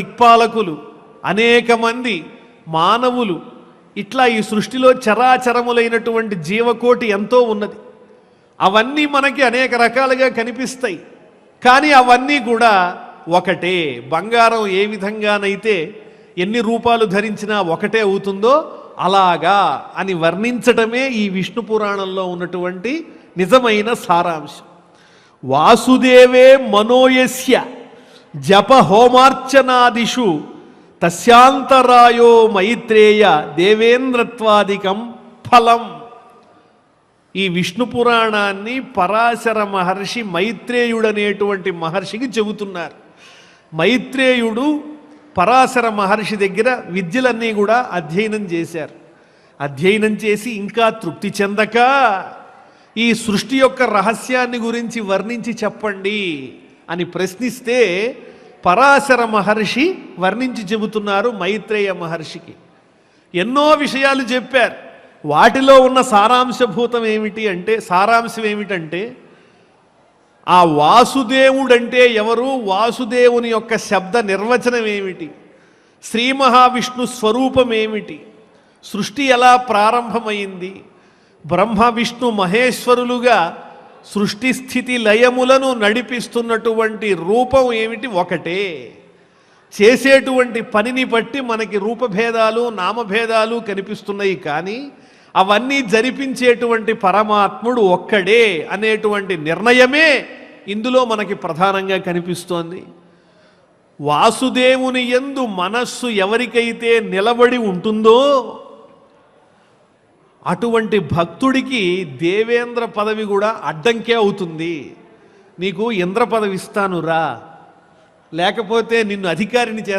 దిక్పాలకులు అనేక మంది మానవులు. ఇట్లా ఈ సృష్టిలో చరాచరములైనటువంటి జీవకోటి ఎంతో ఉన్నది. అవన్నీ మనకి అనేక రకాలుగా కనిపిస్తాయి. కానీ అవన్నీ కూడా ఒకటే. బంగారం ఏ విధంగానైతే ఎన్ని రూపాలు ధరించినా ఒకటే అవుతుందో అలాగా అని వర్ణించటమే ఈ విష్ణు పురాణంలో ఉన్నటువంటి నిజమైన సారాంశం. వాసుదేవే మనోయస్య జప హోమార్చనాదిషు తస్యాంతరాయో మైత్రేయ దేవేంద్రత్వాదికం ఫలం. ఈ విష్ణు పురాణాన్ని పరాశర మహర్షి మైత్రేయుడనేటువంటి మహర్షికి చెబుతున్నారు. మైత్రేయుడు పరాశర మహర్షి దగ్గర విద్యలన్నీ కూడా అధ్యయనం చేశారు. అధ్యయనం చేసి ఇంకా తృప్తి చెందక ఈ సృష్టి యొక్క రహస్యాన్ని గురించి వర్ణించి చెప్పండి. అని ప్రశ్నిస్తే పరాశర మహర్షి వర్ణించి చెబుతున్నారు మైత్రేయ మహర్షికి. ఎన్నో విషయాలు చెప్పారు. వాటిలో ఉన్న సారాంశభూతం ఏమిటి అంటే సారాంశం ఏమిటంటే ఆ వాసుదేవుడంటే ఎవరు? వాసుదేవుని యొక్క శబ్ద నిర్వచనం ఏమిటి? శ్రీ మహావిష్ణు స్వరూపం ఏమిటి? సృష్టి ఎలా ప్రారంభమైంది? బ్రహ్మ విష్ణు మహేశ్వరులుగా సృష్టి స్థితి లయములను నడిపిస్తున్నటువంటి రూపం ఏమిటి? ఒకటే. చేసేటువంటి పనిని బట్టి మనకి రూపభేదాలు నామభేదాలు కనిపిస్తున్నాయి కానీ అవన్నీ జరిపించేటువంటి పరమాత్ముడు ఒక్కడే అనేటువంటి నిర్ణయమే ఇందులో మనకి ప్రధానంగా కనిపిస్తోంది. వాసుదేవుని ఎందు మనస్సు ఎవరికైతే నిలబడి ఉంటుందో అటువంటి భక్తుడికి దేవేంద్ర పదవి కూడా అడ్డంకే అవుతుంది. నీకు ఇంద్ర పదవి ఇస్తాను రా లేకపోతే నిన్ను అధికారిని చేస్తాను